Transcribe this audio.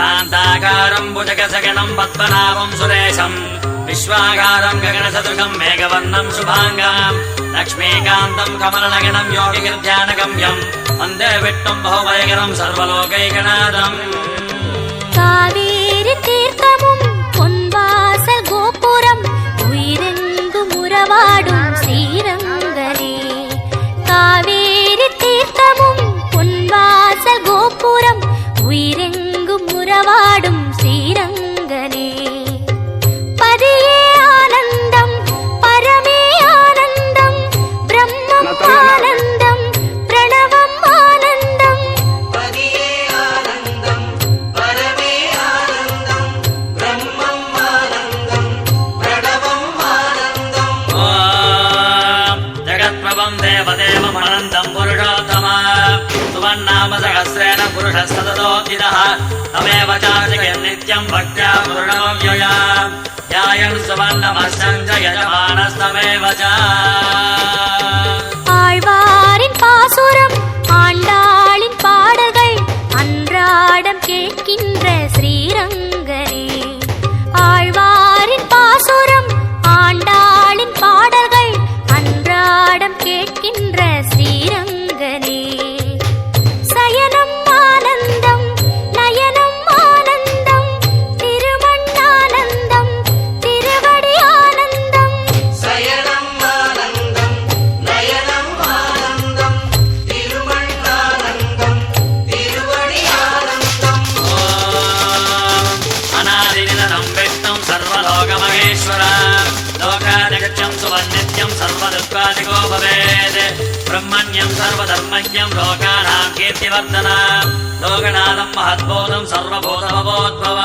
శాంతాకారం భుజగసగణం పద్మనాభం సురేశం. విశ్వాకారం గగనసదృశం మేఘవర్ణం శుభాంగాం. లక్ష్మీకాంతం కమలనగణం యోగిగిర్ధ్యానగమ్యం. వందే విష్ణుం బహుభయకరం జగత్ప్రభం దేవదేవమనందం పురుషోత్తమ సువర్ణామ సహస్రేణ పురుష సతతోదినః తమేవ చార్జయన్ నిత్యం భక్త్యా పురుషమవ్యయ ధ్యాయన్ సువర్ణమస్యం చ యజమానస్తమేవ చ సర్వదుఃఖాదిగో భవేద్ బ్రహ్మణ్యం సర్వధర్మజ్ఞం లోకానాం కీర్తివర్ధన. లోకనాథం మహద్బోధం సర్వభూతమవోద్భవ